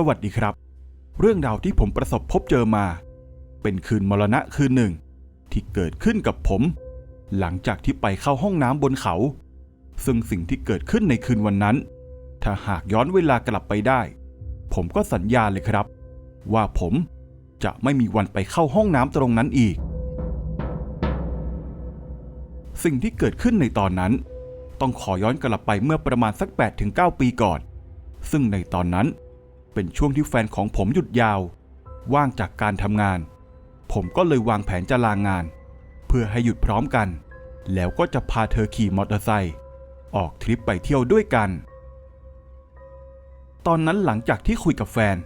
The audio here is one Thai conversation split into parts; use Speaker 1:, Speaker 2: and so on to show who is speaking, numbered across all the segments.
Speaker 1: สวัสดีครับ เรื่องราวที่ผมประสบพบเจอมา เป็นคืนมรณะคืนหนึ่ง ที่เกิดขึ้นกับผม หลังจากที่ไปเข้าห้องน้ำบนเขา ซึ่งสิ่งที่เกิดขึ้นในคืนวันนั้น ถ้าหากย้อนเวลากลับไปได้ ผมก็สัญญาเลยครับ ว่าผมจะไม่มีวันไปเข้าห้องน้ำตรงนั้นอีก สิ่งที่เกิดขึ้นในตอนนั้น ต้องขอย้อนกลับไปเมื่อประมาณสัก8-9ปีก่อน ซึ่งในตอนนั้น เป็นช่วงที่แฟนของผมหยุดยาว ว่างจากการทำงาน ผมก็เลยวางแผนจะลางงาน เพื่อให้หยุดพร้อมกัน แล้วก็จะพาเธอขี่มอเตอร์ไซค์ออกทริปไปเที่ยวด้วยกัน ตอนนั้นหลังจากที่คุยกับแฟน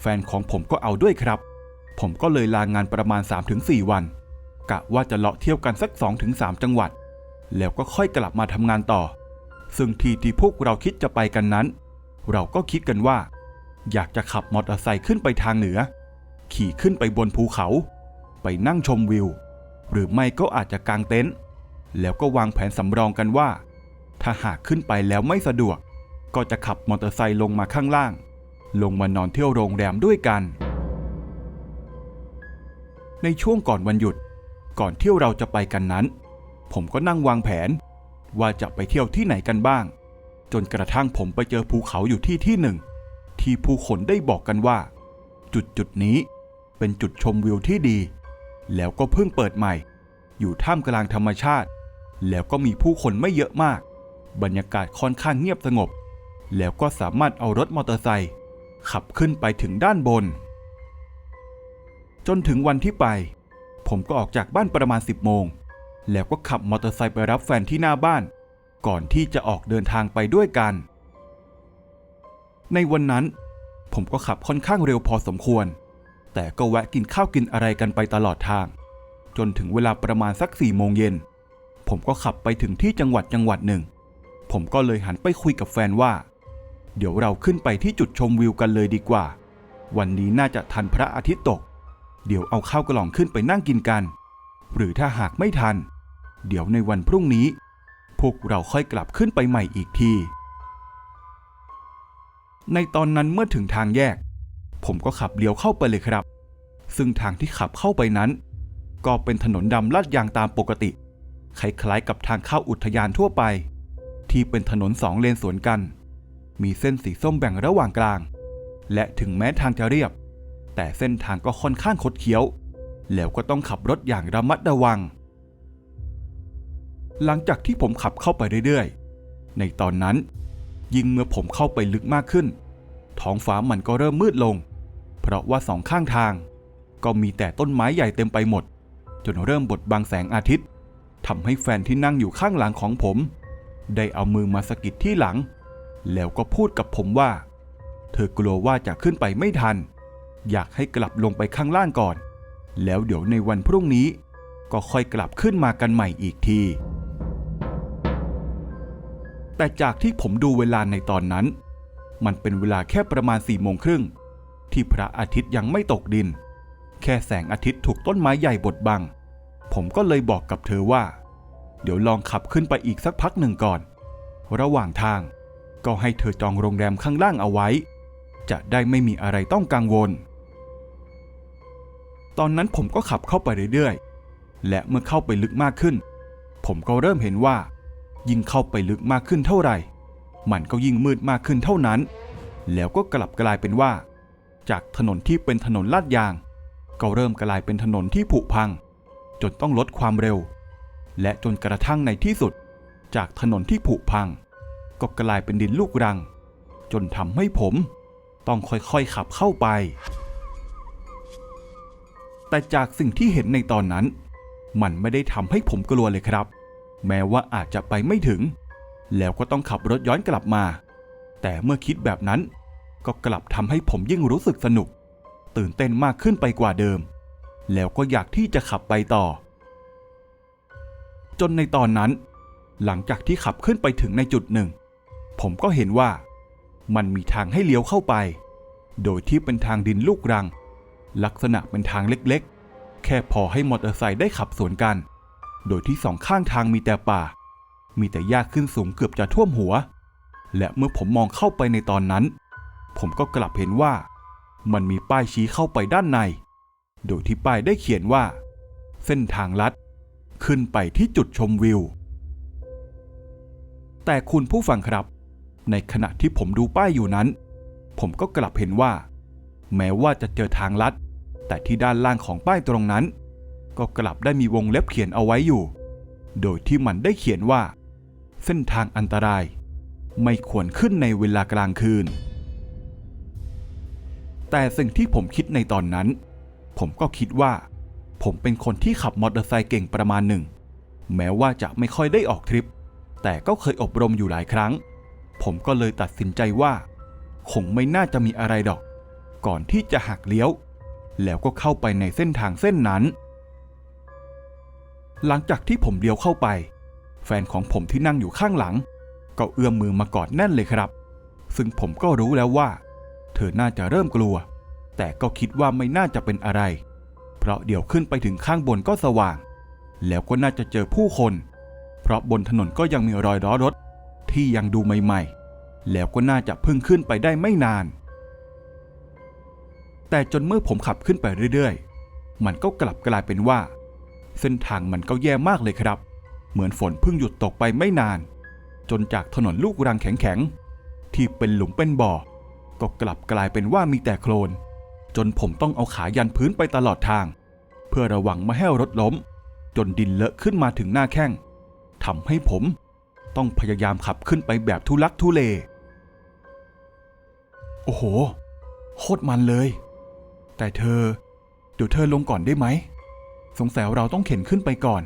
Speaker 1: แฟนของผมก็เอาด้วยครับ ผมก็เลยลางานประมาณ 3-4 วัน กะว่าจะเลาะเที่ยวกันสัก 2-3 จังหวัด แล้วก็ค่อยกลับมาทำงานต่อ ซึ่งที่ที่พวกเราคิดจะไปกันนั้น เราก็คิดกันว่า อยากจะขับมอเตอร์ไซค์ขึ้นไปทางเหนือ ขี่ขึ้นไปบนภูเขา ไปนั่งชมวิว หรือไม่ก็อาจจะกางเต็นท์แล้วก็วางแผนสำรองกันว่า ถ้าหากขึ้นไปแล้วไม่สะดวก ก็จะขับมอเตอร์ไซค์ลงมาข้างล่าง ลงมานอนเที่ยวโรงแรมด้วยกัน ในช่วงก่อนวันหยุด ก่อนเที่ยวเราจะไปกันนั้น ผมก็นั่งวางแผน ว่าจะไปเที่ยวที่ไหนกันบ้าง จนกระทั่งผมไปเจอภูเขาอยู่ที่ที่หนึ่ง ที่ผู้คนได้บอกกันว่า จุดจุดนี้เป็นจุดชมวิวที่ดี แล้วก็เพิ่งเปิดใหม่ อยู่ท่ามกลางธรรมชาติ แล้วก็มีผู้คนไม่เยอะมาก บรรยากาศค่อนข้างเงียบสงบ แล้วก็สามารถเอารถมอเตอร์ไซค์ขับขึ้นไปถึงด้านบน จนถึงวันที่ไป ผมก็ออกจากบ้านประมาณ 10โมง แล้วก็ขับมอเตอร์ไซค์ไปรับแฟนที่หน้าบ้าน ก่อนที่จะออกเดินทางไปด้วยกัน ในวันนั้น ผมก็ขับค่อนข้างเร็วพอสมควร แต่ก็แวะกินข้าวกินอะไรกันไปตลอดทาง จนถึงเวลาประมาณสัก4โมงเย็น ผมก็ขับไปถึงที่จังหวัดจังหวัดหนึ่ง ผมก็เลยหันไปคุยกับแฟนว่า เดี๋ยวเราขึ้นไปที่จุดชมวิวกันเลยดีกว่า วันนี้น่าจะทันพระอาทิตย์ตก เดี๋ยวเอาข้าวกล่องขึ้นไปนั่งกินกัน หรือถ้าหากไม่ทัน เดี๋ยวในวันพรุ่งนี้ พวกเราค่อยกลับขึ้นไปใหม่อีกที ในตอนนั้นเมื่อถึงทางแยก ผมก็ขับเลี้ยวเข้าไปเลยครับ ซึ่งทางที่ขับเข้าไปนั้น ก็เป็นถนนดำลาดยางตามปกติคล้ายๆกับทางเข้าอุทยานทั่วไป ที่เป็นถนนสองเลนสวนกัน มีเส้นสีส้มแบ่งระหว่างกลาง และถึงแม้ทางจะเรียบ แต่เส้นทางก็ค่อนข้างคดเคี้ยว แล้วก็ต้องขับรถอย่างระมัดระวัง หลังจากที่ผมขับเข้าไปเรื่อยๆ ในตอนนั้น ยิ่งเมื่อผมเข้าไปลึกมากขึ้น ท้องฟ้ามันก็เริ่มมืดลง เพราะว่าสองข้างทาง ก็มีแต่ต้นไม้ใหญ่เต็มไปหมด จนเริ่มบดบังแสงอาทิตย์ทำให้แฟนที่นั่งอยู่ข้างหลังของผม ได้เอามือมาสะกิดที่หลัง แล้วก็พูดกับผมว่า เธอกลัวว่าจะขึ้นไปไม่ทัน อยากให้กลับลงไปข้างล่างก่อน แล้วเดี๋ยวในวันพรุ่งนี้ ก็ค่อยกลับขึ้นมากันใหม่อีกที แต่จากที่ผมดูเวลาในตอนนั้น มันเป็นเวลาแค่ประมาณสี่โมงครึ่งที่พระอาทิตย์ยังไม่ตกดิน แค่แสงอาทิตย์ถูกต้นไม้ใหญ่บดบัง ผมก็เลยบอกกับเธอว่า เดี๋ยวลองขับขึ้นไปอีกสักพักหนึ่งก่อน ระหว่างทางก็ให้เธอจองโรงแรมข้างล่างเอาไว้ จะได้ไม่มีอะไรต้องกังวล ตอนนั้นผมก็ขับเข้าไปเรื่อยๆ และเมื่อเข้าไปลึกมากขึ้น ผมก็เริ่มเห็นว่า ยิ่งเข้าไปลึกมากขึ้นเท่าไหร่ มันก็ยิ่งมืดมากขึ้นเท่านั้น แล้วก็กลับกลายเป็นว่า จากถนนที่เป็นถนนลาดยาง ก็เริ่มกลายเป็นถนนที่ผุพัง จนต้องลดความเร็ว และจนกระทั่งในที่สุด จากถนนที่ผุพัง ก็กลายเป็นดินลูกรัง จนทำให้ผม ต้องค่อยๆขับเข้าไป แต่จากสิ่งที่เห็นในตอนนั้น มันไม่ได้ทำให้ผมกลัวเลยครับ แม้ว่าอาจจะไปไม่ถึง แล้วก็ต้องขับรถย้อนกลับมา แต่เมื่อคิดแบบนั้น ก็กลับทำให้ผมยิ่งรู้สึกสนุก ตื่นเต้นมากขึ้นไปกว่าเดิม แล้วก็อยากที่จะขับไปต่อ จนในตอนนั้น หลังจากที่ขับขึ้นไปถึงในจุดหนึ่ง ผมก็เห็นว่า มันมีทางให้เลี้ยวเข้าไป โดยที่เป็นทางดินลูกรัง ลักษณะเป็นทางเล็กๆ แค่พอให้มอเตอร์ไซค์ได้ขับสวนกัน โดยที่สองข้างทางมีแต่ป่า มีแต่หญ้าขึ้นสูงเกือบจะท่วมหัว และเมื่อผมมองเข้าไปในตอนนั้น ผมก็กลับเห็นว่า มันมีป้ายชี้เข้าไปด้านใน โดยที่ป้ายได้เขียนว่า เส้นทางลัด ขึ้นไปที่จุดชมวิว แต่คุณผู้ฟังครับ ในขณะที่ผมดูป้ายอยู่นั้น ผมก็กลับเห็นว่า แม้ว่าจะเจอทางลัด แต่ที่ด้านล่างของป้ายตรงนั้น ก็กลับได้มีวงเล็บเขียนเอาไว้อยู่ โดยที่มันได้เขียนว่า เส้นทางอันตราย ไม่ควรขึ้นในเวลากลางคืน แต่สิ่งที่ผมคิดในตอนนั้น ผมก็คิดว่า ผมเป็นคนที่ขับมอเตอร์ไซค์เก่งประมาณหนึ่ง แม้ว่าจะไม่ค่อยได้ออกทริป แต่ก็เคยอบรมอยู่หลายครั้ง ผมก็เลยตัดสินใจว่า คงไม่น่าจะมีอะไรดอก ก่อนที่จะหักเลี้ยว แล้วก็เข้าไปในเส้นทางเส้นนั้น หลังจากที่ผมเลี้ยวเข้าไป แฟนของผมที่นั่งอยู่ข้างหลัง ก็เอื้อมมือมากอดแน่นเลยครับ ซึ่งผมก็รู้แล้วว่า เธอน่าจะเริ่มกลัว แต่ก็คิดว่าไม่น่าจะเป็นอะไร เพราะเดี๋ยวขึ้นไปถึงข้างบนก็สว่าง แล้วก็น่าจะเจอผู้คน เพราะบนถนนก็ยังมีรอยล้อรถ ที่ยังดูใหม่ๆ แล้วก็น่าจะพิ่งขึ้นไปได้ไม่นาน แต่จนเมื่อผมขับขึ้นไปเรื่อยๆ มันก็กลับกลายเป็นว่า เส้นทางมันก็แย่มากเลยครับ เหมือนฝนเพิ่งหยุดตกไปไม่นาน จนจากถนนลูกรังแข็งๆ ที่เป็นหลุมเป็นบ่อ ก็กลับกลายเป็นว่ามีแต่โคลน จนผมต้องเอาขายันพื้นไปตลอดทาง เพื่อระวังไม่ให้รถล้ม จนดินเลอะขึ้นมาถึงหน้าแข้งทำให้ผม ต้องพยายามขับขึ้นไปแบบทุลักทุเล โอ้โห โคตรมันเลย แต่เธอ เดี๋ยวเธอลงก่อนได้ไหม สงสัยเราต้องเข็นขึ้นไปก่อน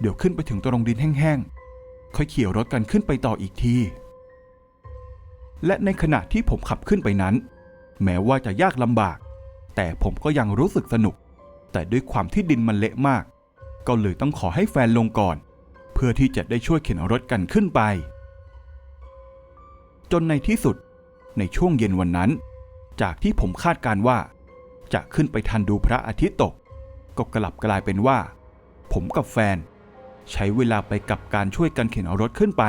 Speaker 1: เดี๋ยวขึ้นไปถึงตรงดินแห้งๆ ค่อยขี่รถกันขึ้นไปต่ออีกที และในขณะที่ผมขับขึ้นไปนั้น แม้ว่าจะยากลำบาก แต่ผมก็ยังรู้สึกสนุก แต่ด้วยความที่ดินมันเละมาก ก็เลยต้องขอให้แฟนลงก่อน เพื่อที่จะได้ช่วยเข็นรถกันขึ้นไป จนในที่สุด ในช่วงเย็นวันนั้น จากที่ผมคาดการว่า จะขึ้นไปทันดูพระอาทิตย์ตก ก็กลับกลายเป็นว่า ผมกับแฟน ใช้เวลาไปกับการช่วยกันเข็นเอารถขึ้นไป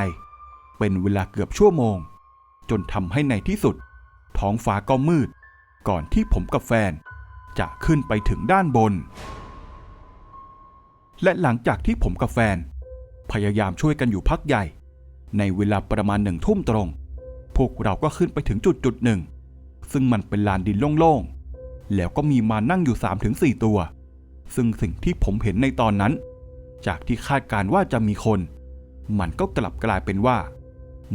Speaker 1: เป็นเวลาเกือบชั่วโมง จนทำให้ในที่สุด ท้องฟ้าก็มืด ก่อนที่ผมกับแฟน จะขึ้นไปถึงด้านบน และหลังจากที่ผมกับแฟน พยายามช่วยกันอยู่พักใหญ่ ในเวลาประมาณหนึ่งทุ่มตรง พวกเราก็ขึ้นไปถึงจุดจุดหนึ่งซึ่งมันเป็นลานดินโล่งๆ แล้วก็มีมานั่งอยู่ 3-4 ตัว ซึ่งสิ่งที่ผมเห็นในตอนนั้น จากที่คาดการว่าจะมีคน มันก็กลับกลายเป็นว่า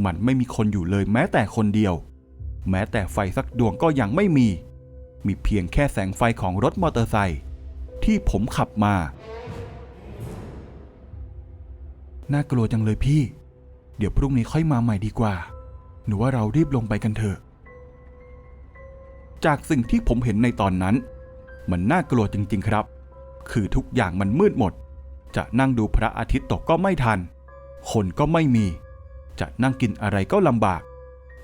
Speaker 1: มันไม่มีคนอยู่เลยแม้แต่คนเดียว แม้แต่ไฟสักดวงก็ยังไม่มี มีเพียงแค่แสงไฟของรถมอเตอร์ไซค์ที่ผมขับมา น่ากลัวจังเลยพี่ เดี๋ยวพรุ่งนี้ค่อยมาใหม่ดีกว่า หนูว่าเรารีบลงไปกันเถอะ จากสิ่งที่ผมเห็นในตอนนั้น มันน่ากลัวจริง ๆ ครับ คือทุกอย่างมันมืดหมด จะนั่งดูพระอาทิตย์ตกก็ไม่ทัน คนก็ไม่มี จะนั่งกินอะไรก็ลำบาก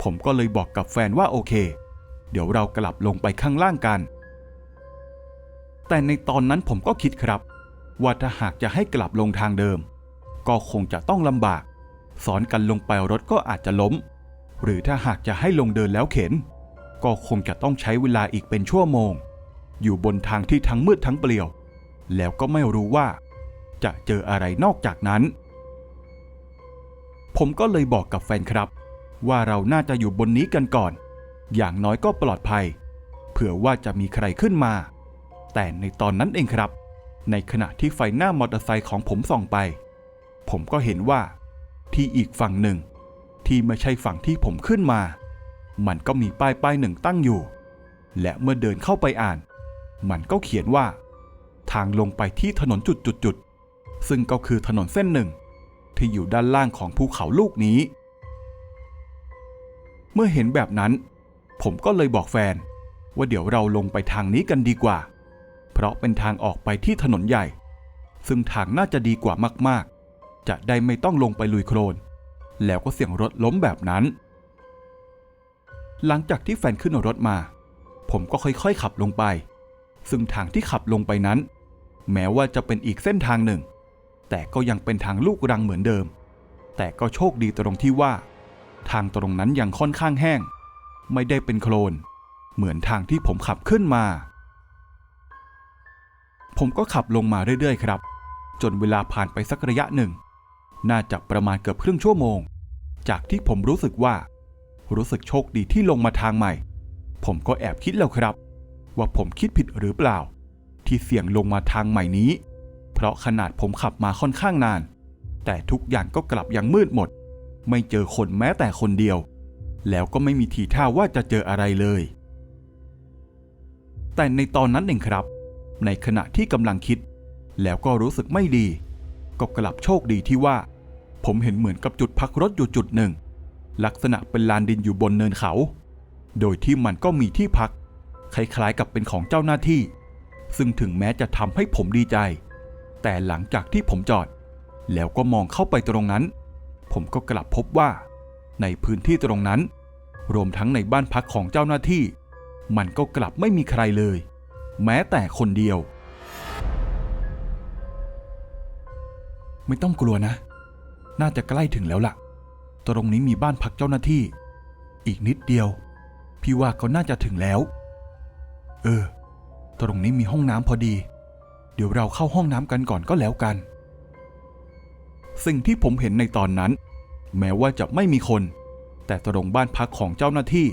Speaker 1: ผมก็เลยบอกกับแฟนว่าโอเค เดี๋ยวเรากลับลงไปข้างล่างกัน แต่ในตอนนั้นผมก็คิดครับว่าถ้าหากจะให้กลับลงทางเดิม ก็คงจะต้องลำบาก สอนกันลงไปรถก็อาจจะล้ม หรือถ้าหากจะให้ลงเดินแล้วเข็น ก็คงจะต้องใช้เวลาอีกเป็นชั่วโมง อยู่บนทางที่ทั้งมืดทั้งเปลี่ยว แล้วก็ไม่รู้ว่า จะเจออะไรนอกจากนั้น ผมก็เลยบอกกับแฟนครับ ว่าเราน่าจะอยู่บนนี้กันก่อน อย่างน้อยก็ปลอดภัย เผื่อว่าจะมีใครขึ้นมา แต่ในตอนนั้นเองครับ ในขณะที่ไฟหน้ามอเตอร์ไซค์ของผมส่องไป ผมก็เห็นว่า ที่อีกฝั่งหนึ่ง ที่ไม่ใช่ฝั่งที่ผมขึ้นมา มันก็มีป้ายป้ายหนึ่งตั้งอยู่ และเมื่อเดินเข้าไปอ่าน มันก็เขียนว่า ทางลงไปที่ถนนจุดๆซึ่งก็คือถนนเส้นหนึ่ง ที่อยู่ด้านล่างของภูเขาลูกนี้ เมื่อเห็นแบบนั้น ผมก็เลยบอกแฟน ว่าเดี๋ยวเราลงไปทางนี้กันดีกว่า เพราะเป็นทางออกไปที่ถนนใหญ่ ซึ่งทางน่าจะดีกว่ามากๆ จะได้ไม่ต้องลงไปลุยโคลน แล้วก็เสี่ยงรถล้มแบบนั้น หลังจากที่แฟนขึ้นรถมา ผมก็ค่อยๆขับลงไปซึ่งทางที่ขับลงไปนั้น แม้ว่าจะเป็นอีกเส้นทางหนึ่ง แต่ก็ยังเป็นทางลูกรังเหมือนเดิม แต่ก็โชคดีตรงที่ว่า ทางตรงนั้นยังค่อนข้างแห้ง ไม่ได้เป็นโคลน เหมือนทางที่ผมขับขึ้นมา ผมก็ขับลงมาเรื่อยๆ ครับ จนเวลาผ่านไปสักระยะหนึ่ง น่าจะประมาณเกือบครึ่งชั่วโมง จากที่ผมรู้สึกว่า รู้สึกโชคดีที่ลงมาทางใหม่ ผมก็แอบคิดแล้วครับ ว่าผมคิดผิดหรือเปล่า ที่เสี่ยงลงมาทางใหม่นี้ เพราะขนาดผมขับมาค่อนข้างนาน แต่ทุกอย่างก็กลับยังมืดหมด ไม่เจอคนแม้แต่คนเดียว แล้วก็ไม่มีทีท่าว่าจะเจออะไรเลย แต่ในตอนนั้นเองครับ ในขณะที่กำลังคิด แล้วก็รู้สึกไม่ดี ก็กลับโชคดีที่ว่า ผมเห็นเหมือนกับจุดพักรถอยู่จุดหนึ่ง ลักษณะเป็นลานดินอยู่บนเนินเขา โดยที่มันก็มีที่พักคล้ายๆกับเป็นของเจ้าหน้าที่ ซึ่งถึงแม้จะทำให้ผมดีใจ แต่หลังจากที่ผมจอด แล้วก็มองเข้าไปตรงนั้น ผมก็กลับพบว่า ในพื้นที่ตรงนั้น รวมทั้งในบ้านพักของเจ้าหน้าที่ มันก็กลับไม่มีใครเลย แม้แต่คนเดียว ไม่ต้องกลัวนะ น่าจะใกล้ถึงแล้วล่ะ ตรงนี้มีบ้านพักเจ้าหน้าที่ อีกนิดเดียว พี่ว่าก็น่าจะถึงแล้ว เออ ตรงนี้มีห้องน้ำพอดี เดี๋ยวเราเข้าห้องน้ำกันก่อนก็แล้วกัน สิ่งที่ผมเห็นในตอนนั้น แม้ว่าจะไม่มีคน แต่ตรงบ้านพักของเจ้าหน้าที่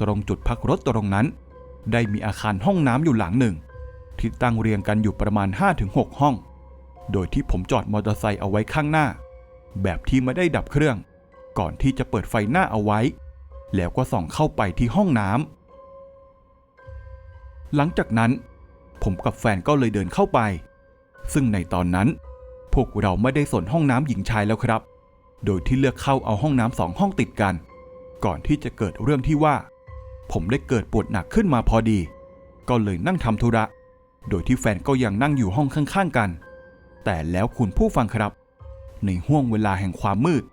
Speaker 1: ตรงจุดพักรถตรงนั้น ได้มีอาคารห้องน้ำอยู่หลังหนึ่ง ที่ตั้งเรียงกันอยู่ประมาณ 5-6 ห้อง โดยที่ผมจอดมอเตอร์ไซค์เอาไว้ข้างหน้า แบบที่ไม่ได้ดับเครื่อง ก่อนที่จะเปิดไฟหน้าเอาไว้ แล้วก็ส่องเข้าไปที่ห้องน้ำ หลังจากนั้น ผมกับแฟนก็เลยเดินเข้าไป ซึ่งในตอนนั้น พวกเราไม่ได้สนห้องน้ำหญิงชายแล้วครับ โดยที่เลือกเข้าเอาห้องน้ำสองห้องติดกัน ก่อนที่จะเกิดเรื่องที่ว่า ผมได้เกิดปวดหนักขึ้นมาพอดี ก็เลยนั่งทำธุระ โดยที่แฟนก็ยังนั่งอยู่ห้องข้างๆกัน แต่แล้วคุณผู้ฟังครับ ในห่วงเวลาแห่งความมืด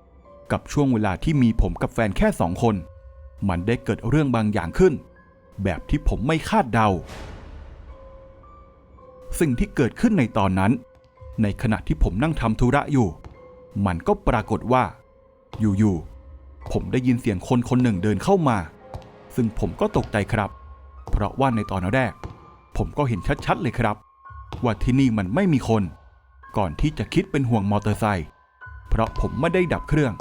Speaker 1: กับช่วงเวลาที่มีผมกับแฟนแค่สองคน มันได้เกิดเรื่องบางอย่างขึ้น แบบที่ผมไม่คาดเดา สิ่งที่เกิดขึ้นในตอนนั้น ในขณะที่ผมนั่งทำธุระอยู่ มันก็ปรากฏว่า อยู่ๆผมได้ยินเสียงคนคนหนึ่งเดินเข้ามา ซึ่งผมก็ตกใจครับ เพราะว่าในตอนแรก ผมก็เห็นชัดๆเลยครับ ว่าที่นี่มันไม่มีคน ก่อนที่จะคิดเป็นห่วงมอเตอร์ไซค์เพราะผมไม่ได้ดับเครื่อง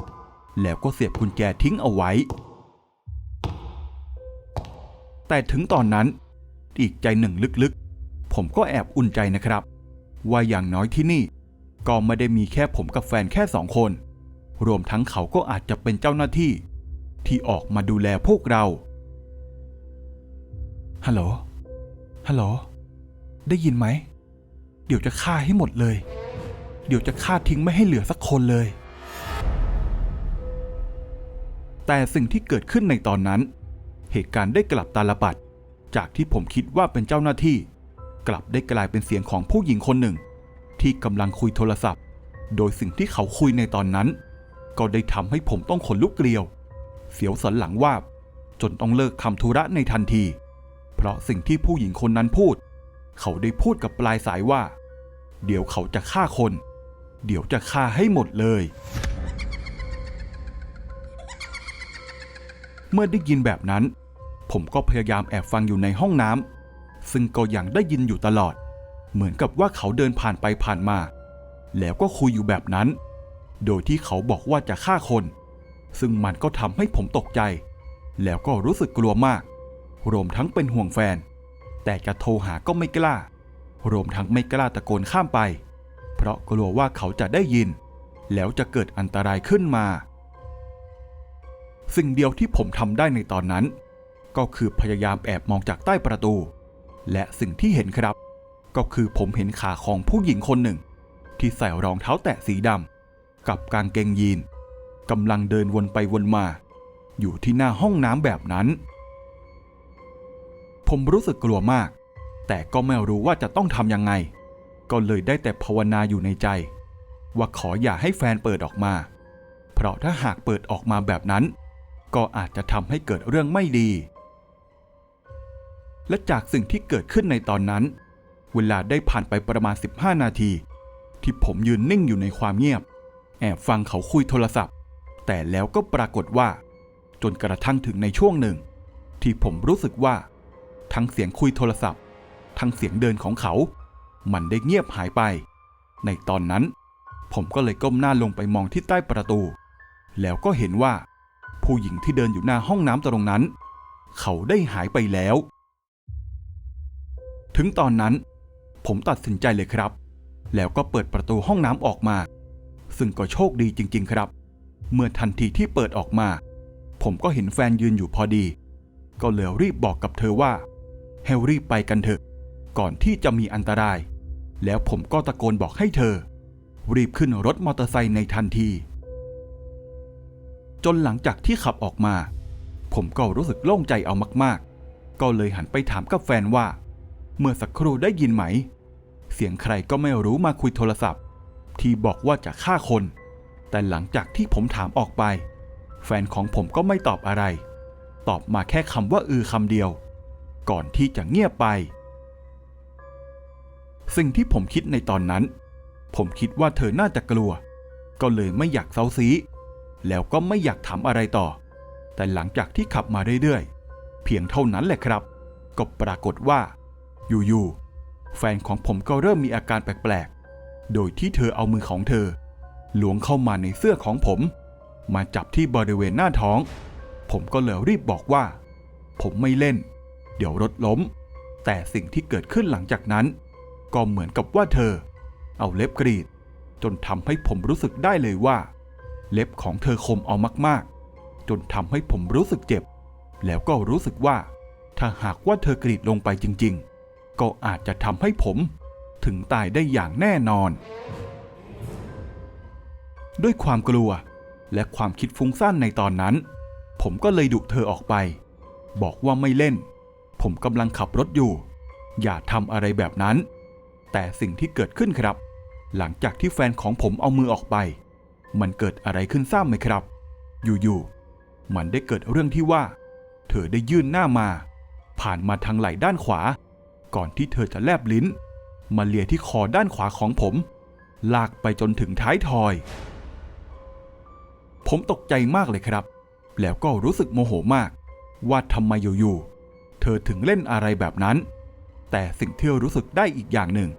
Speaker 1: แล้วก็เสียบกุญแจทิ้งเอาไว้ แต่ถึงตอนนั้น อีกใจหนึ่งลึกๆ ผมก็แอบอุ่นใจนะครับ ว่าอย่างน้อยที่นี่ ก็ไม่ได้มีแค่ผมกับแฟนแค่สองคน รวมทั้งเขาก็อาจจะเป็นเจ้าหน้าที่ ที่ออกมาดูแลพวกเราฮัลโหลฮัลโหลได้ยินไหม เดี๋ยวจะฆ่าให้หมดเลย เดี๋ยวจะฆ่าทิ้งไม่ให้เหลือสักคนเลย แต่สิ่งที่เกิดขึ้นในตอนนั้น เหตุการณ์ได้กลับตาลปัด จากที่ผมคิดว่าเป็นเจ้าหน้าที่ กลับได้กลายเป็นเสียงของผู้หญิงคนหนึ่ง ที่กำลังคุยโทรศัพท์ โดยสิ่งที่เขาคุยในตอนนั้น ก็ได้ทำให้ผมต้องขนลุกเกลียว เสียวสันหลังวาบจนต้องเลิกทำธุระในทันที เพราะสิ่งที่ผู้หญิงคนนั้นพูด เขาได้พูดกับปลายสายว่า เดี๋ยวเขาจะฆ่าคน เดี๋ยวจะฆ่าให้หมดเลยเมื่อได้ยินแบบนั้น ผมก็พยายามแอบฟังอยู่ในห้องน้ำซึ่งก็ยังได้ยินอยู่ตลอด เหมือนกับว่าเขาเดินผ่านไปผ่านมา แล้วก็คุยอยู่แบบนั้น โดยที่เขาบอกว่าจะฆ่าคน ซึ่งมันก็ทำให้ผมตกใจ แล้วก็รู้สึกกลัวมาก รวมทั้งเป็นห่วงแฟน แต่จะโทรหาก็ไม่กล้า รวมทั้งไม่กล้าตะโกนข้ามไป เพราะกลัวว่าเขาจะได้ยิน แล้วจะเกิดอันตรายขึ้นมา สิ่งเดียวที่ผมทำได้ในตอนนั้น ก็คือพยายามแอบมองจากใต้ประตู และสิ่งที่เห็นครับ ก็คือผมเห็นขาของผู้หญิงคนหนึ่ง ที่ใส่รองเท้าแตะสีดำกับกางเกงยีนกำลังเดินวนไปวนมา อยู่ที่หน้าห้องน้ำแบบนั้น ผมรู้สึกกลัวมาก แต่ก็ไม่รู้ว่าจะต้องทำยังไง ก็เลยได้แต่ภาวนาอยู่ในใจ ว่าขออย่าให้แฟนเปิดออกมา เพราะถ้าหากเปิดออกมาแบบนั้น ก็อาจจะทำให้เกิดเรื่องไม่ดี และจากสิ่งที่เกิดขึ้นในตอนนั้น เวลาได้ผ่านไปประมาณ 15 นาที ที่ผมยืนนิ่งอยู่ในความเงียบ แอบฟังเขาคุยโทรศัพท์ แต่แล้วก็ปรากฏว่า จนกระทั่งถึงในช่วงหนึ่ง ที่ผมรู้สึกว่า ทั้งเสียงคุยโทรศัพท์ ทั้งเสียงเดินของเขา มันได้เงียบหายไป ในตอนนั้น ผมก็เลยก้มหน้าลงไปมองที่ใต้ประตู แล้วก็เห็นว่า ผู้หญิงที่เดินอยู่หน้าห้องน้ำตรงนั้น เขาได้หายไปแล้ว ถึงตอนนั้น ผมตัดสินใจเลยครับ แล้วก็เปิดประตูห้องน้ำออกมา ซึ่งก็โชคดีจริง ๆ ครับ เมื่อทันทีที่เปิดออกมา ผมก็เห็นแฟนยืนอยู่พอดี ก็เลยรีบบอกกับเธอว่าให้รีบไปกันเถอะ ก่อนที่จะมีอันตราย แล้วผมก็ตะโกนบอกให้เธอ รีบขึ้นรถมอเตอร์ไซค์ในทันที จนหลังจากที่ขับออกมา ผมก็รู้สึกโล่งใจเอามาก ๆ ก็เลยหันไปถามกับแฟนว่า เมื่อสักครู่ได้ยินไหม เสียงใครก็ไม่รู้มาคุยโทรศัพท์ ที่บอกว่าจะฆ่าคน แต่หลังจากที่ผมถามออกไป แฟนของผมก็ไม่ตอบอะไร ตอบมาแค่คำว่าอือคำเดียว ก่อนที่จะเงียบไป สิ่งที่ผมคิดในตอนนั้น ผมคิดว่าเธอน่าจะกลัว ก็เลยไม่อยากเซาซีแล้วก็ไม่อยากถามอะไรต่อ แต่หลังจากที่ขับมาเรื่อยๆ เพียงเท่านั้นแหละครับ ก็ปรากฏว่า อยู่ๆ แฟนของผมก็เริ่มมีอาการแปลกๆ โดยที่เธอเอามือของเธอหลวงเข้ามาในเสื้อของผม มาจับที่บริเวณหน้าท้อง ผมก็เลยรีบบอกว่า ผมไม่เล่น เดี๋ยวรถล้ม แต่สิ่งที่เกิดขึ้นหลังจากนั้น ก็เหมือนกับว่าเธอ เอาเล็บกรีด จนทำให้ผมรู้สึกได้เลยว่า เล็บของเธอคมเอามากๆ จนทำให้ผมรู้สึกเจ็บ แล้วก็รู้สึกว่า ถ้าหากว่าเธอกรีดลงไปจริงๆ ก็อาจจะทำให้ผม ถึงตายได้อย่างแน่นอน ด้วยความกลัวและความคิดฟุ้งซ่านในตอนนั้น ผมก็เลยดุเธอออกไป บอกว่าไม่เล่น ผมกำลังขับรถอยู่ อย่าทำอะไรแบบนั้น แต่สิ่งที่เกิดขึ้นครับ หลังจากที่แฟนของผมเอามือออกไป มันเกิดอะไรขึ้นทราบไหมครับ อยู่ๆมันได้เกิดเรื่องที่ว่า เธอได้ยื่นหน้ามา ผ่านมาทางไหล่ด้านขวา ก่อนที่เธอจะแลบลิ้น มาเลียที่คอด้านขวาของผม ลากไปจนถึงท้ายทอย ผมตกใจมากเลยครับ แล้วก็รู้สึกโมโหมาก ว่าทำไมอยู่ๆเธอถึงเล่นอะไรแบบนั้น แต่สิ่งที่รู้สึกได้อีกอย่างหนึ่ง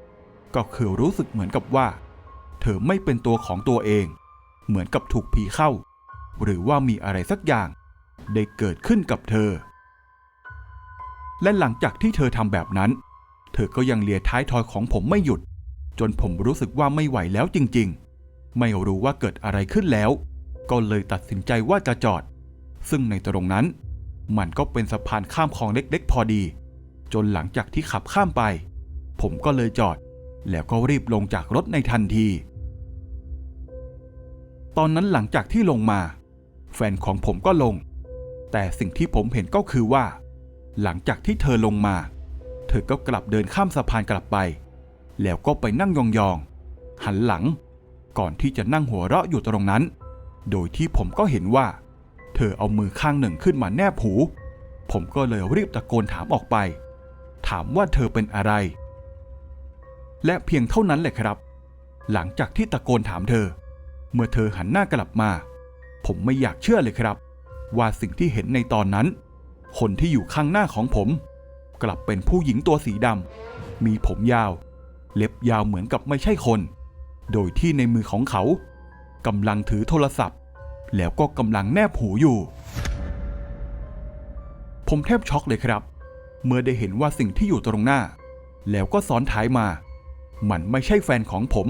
Speaker 1: ก็คือรู้สึกเหมือนกับว่า เธอไม่เป็นตัวของตัวเอง เหมือนกับถูกผีเข้า หรือว่ามีอะไรสักอย่าง ได้เกิดขึ้นกับเธอ และหลังจากที่เธอทำแบบนั้น เธอก็ยังเลียท้ายทอยของผมไม่หยุด จนผมรู้สึกว่าไม่ไหวแล้วจริง ๆ ไม่รู้ว่าเกิดอะไรขึ้นแล้ว ก็เลยตัดสินใจว่าจะจอด ซึ่งในตรงนั้น มันก็เป็นสะพานข้ามคลองเล็กๆ พอดี จนหลังจากที่ขับข้ามไป ผมก็เลยจอด แล้วก็รีบลงจากรถในทันที ตอนนั้นหลังจากที่ลงมา แฟนของผมก็ลง แต่สิ่งที่ผมเห็นก็คือว่า หลังจากที่เธอลงมา เธอก็กลับเดินข้ามสะพานกลับไป แล้วก็ไปนั่งยองๆ หันหลัง ก่อนที่จะนั่งหัวเราะอยู่ตรงนั้น โดยที่ผมก็เห็นว่า เธอเอามือข้างหนึ่งขึ้นมาแนบหู ผมก็เลยรีบตะโกนถามออกไป ถามว่าเธอเป็นอะไร และเพียงเท่านั้นแหละครับ หลังจากที่ตะโกนถามเธอ เมื่อเธอหันหน้ากลับมา ผมไม่อยากเชื่อเลยครับ ว่าสิ่งที่เห็นในตอนนั้น คนที่อยู่ข้างหน้าของผม กลับเป็นผู้หญิงตัวสีดำมีผมยาว เล็บยาวเหมือนกับไม่ใช่คน โดยที่ในมือของเขากำลังถือโทรศัพท์ แล้วก็กำลังแนบหูอยู่ ผมแทบช็อกเลยครับ เมื่อได้เห็นว่าสิ่งที่อยู่ตรงหน้า แล้วก็ซ้อนท้ายมา มันไม่ใช่แฟนของผม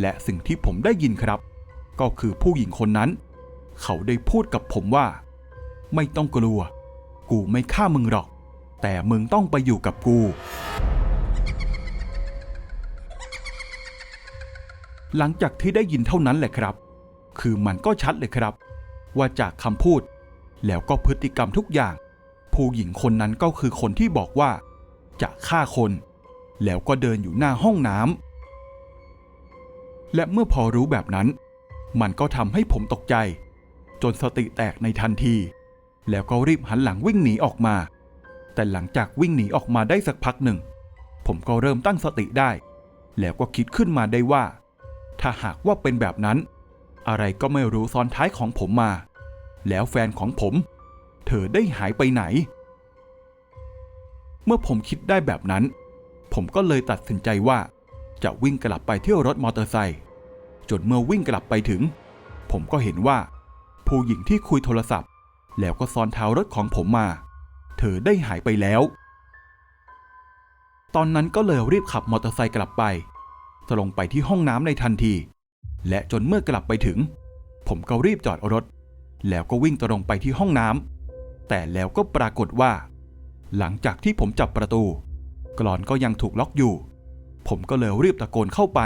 Speaker 1: และสิ่งที่ผมได้ยินครับ ก็คือผู้หญิงคนนั้น เขาได้พูดกับผมว่า ไม่ต้องกลัว กูไม่ฆ่ามึงหรอก แต่มึงต้องไปอยู่กับกู หลังจากที่ได้ยินเท่านั้นแหละครับ คือมันก็ชัดเลยครับ ว่าจากคำพูด แล้วก็พฤติกรรมทุกอย่าง ผู้หญิงคนนั้นก็คือคนที่บอกว่า จะฆ่าคน แล้วก็เดินอยู่หน้าห้องน้ำและเมื่อพอรู้แบบนั้น มันก็ทำให้ผมตกใจ จนสติแตกในทันที แล้วก็รีบหันหลังวิ่งหนีออกมา แต่หลังจากวิ่งหนีออกมาได้สักพักหนึ่ง ผมก็เริ่มตั้งสติได้ แล้วก็คิดขึ้นมาได้ว่า ถ้าหากว่าเป็นแบบนั้น อะไรก็ไม่รู้ซ้อนท้ายของผมมา แล้วแฟนของผม เธอได้หายไปไหน เมื่อผมคิดได้แบบนั้น ผมก็เลยตัดสินใจว่า จะวิ่งกลับไปเที่ยวรถมอเตอร์ไซค์จนเมื่อวิ่งกลับไปถึง ผมก็เห็นว่า ผู้หญิงที่คุยโทรศัพท์ แล้วก็ซ้อนท้ายรถของผมมา เธอได้หายไปแล้ว ตอนนั้นก็เลยรีบขับมอเตอร์ไซค์กลับไปตรงไปที่ห้องน้ำในทันที และจนเมื่อกลับไปถึง ผมก็รีบจอดรถ แล้วก็วิ่งตรงไปที่ห้องน้ำแต่แล้วก็ปรากฏว่า หลังจากที่ผมจับประตู กรอนก็ยังถูกล็อกอยู่ ผมก็เลยรีบตะโกนเข้าไป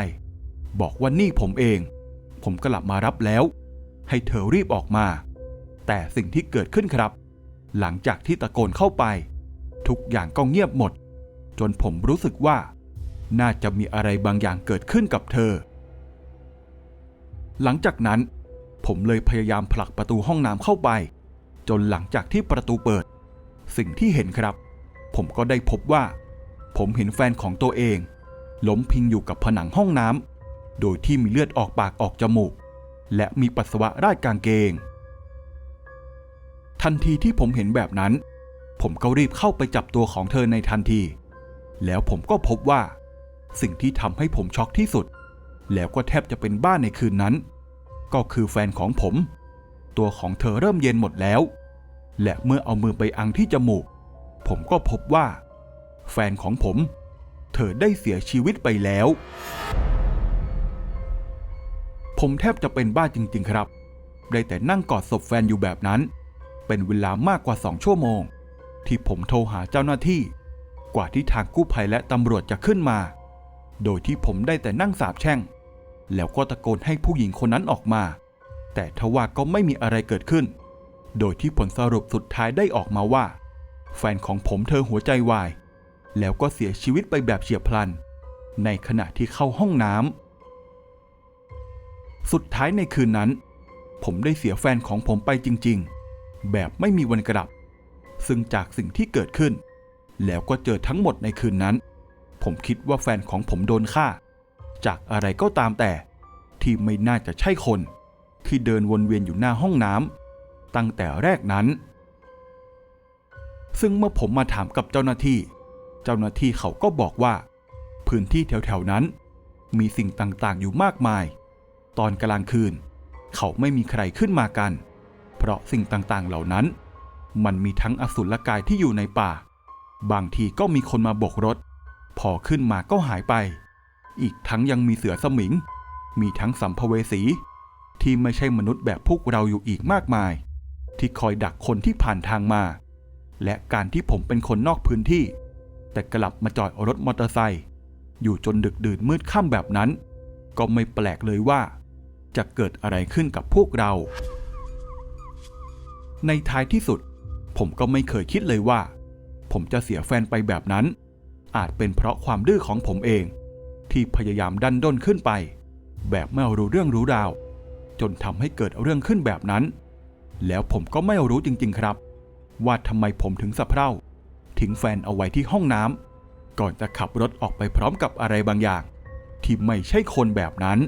Speaker 1: บอกว่านี่ผมเอง ผมกลับมารับแล้ว ให้เธอรีบออกมา แต่สิ่งที่เกิดขึ้นครับ หลังจากที่ตะโกนเข้าไป ทุกอย่างก็เงียบหมด จนผมรู้สึกว่า น่าจะมีอะไรบางอย่างเกิดขึ้นกับเธอ หลังจากนั้น ผมเลยพยายามผลักประตูห้องน้ำเข้าไป จนหลังจากที่ประตูเปิด สิ่งที่เห็นครับ ผมก็ได้พบว่า ผมเห็นแฟนของตัวเอง ล้มพิงอยู่กับผนังห้องน้ำโดยที่มีเลือดออกปากออกจมูก และมีปัสสาวะราดกางเกง ทันทีที่ผมเห็นแบบนั้น ผมก็รีบเข้าไปจับตัวของเธอในทันที แล้วผมก็พบว่า สิ่งที่ทำให้ผมช็อกที่สุด แล้วก็แทบจะเป็นบ้านในคืนนั้น ก็คือแฟนของผม ตัวของเธอเริ่มเย็นหมดแล้ว และเมื่อเอามือไปอังที่จมูก ผมก็พบว่า แฟนของผม เธอได้เสียชีวิตไปแล้ว ผมแทบจะเป็นบ้าจริง ๆ ครับได้แต่นั่งกอดศพแฟนอยู่แบบนั้น เป็นเวลามากกว่าสองชั่วโมง ที่ผมโทรหาเจ้าหน้าที่ กว่าที่ทางกู้ภัยและตำรวจจะขึ้นมา โดยที่ผมได้แต่นั่งสาบแช่ง แล้วก็ตะโกนให้ผู้หญิงคนนั้นออกมา แต่ทว่าก็ไม่มีอะไรเกิดขึ้น โดยที่ผลสรุปสุดท้ายได้ออกมาว่า แฟนของผมเธอหัวใจวาย แล้วก็เสียชีวิตไปแบบเฉียบพลัน ในขณะที่เข้าห้องน้ำสุดท้ายในคืนนั้น ผมได้เสียแฟนของผมไปจริง ๆ แบบไม่มีวันกลับ ซึ่งจากสิ่งที่เกิดขึ้น แล้วก็เจอทั้งหมดในคืนนั้น ผมคิดว่าแฟนของผมโดนฆ่า จากอะไรก็ตามแต่ ที่ไม่น่าจะใช่คน ที่เดินวนเวียนอยู่หน้าห้องน้ำตั้งแต่แรกนั้น ซึ่งเมื่อผมมาถามกับเจ้าหน้าที่ เจ้าหน้าที่เขาก็บอกว่า พื้นที่แถวๆนั้น มีสิ่งต่างๆอยู่มากมาย ตอนกลางคืน เขาไม่มีใครขึ้นมากัน ราะสิ่งต่างๆ เหล่านั้น มันมีทั้งอสุรกายที่อยู่ในป่า บางทีก็มีคนมาโบกรถ พอขึ้นมาก็หายไป อีกทั้งยังมีเสือสมิง มีทั้งสัมภเวสี ที่ไม่ใช่มนุษย์แบบพวกเราอยู่อีกมากมาย ที่คอยดักคนที่ผ่านทางมา และการที่ผมเป็นคนนอกพื้นที่ แต่กลับมาจอดรถมอเตอร์ไซค์อยู่จนดึกดื่นมืดค่ำแบบนั้น ก็ไม่แปลกเลยว่าจะเกิดอะไรขึ้นกับพวกเรา ในท้ายที่สุด ผมก็ไม่เคยคิดเลยว่า ผมจะเสียแฟนไปแบบนั้น อาจเป็นเพราะความดื้อของผมเอง ที่พยายามดันด้นขึ้นไป แบบไม่รู้เรื่องรู้ราว จนทำให้เกิดเรื่องขึ้นแบบนั้น แล้วผมก็ไม่รู้จริง ๆ ครับ ว่าทำไมผมถึงสะเพร่าทิ้งแฟนเอาไว้ที่ห้องน้ำก่อนจะขับรถออกไปพร้อมกับอะไรบางอย่าง ที่ไม่ใช่คนแบบนั้น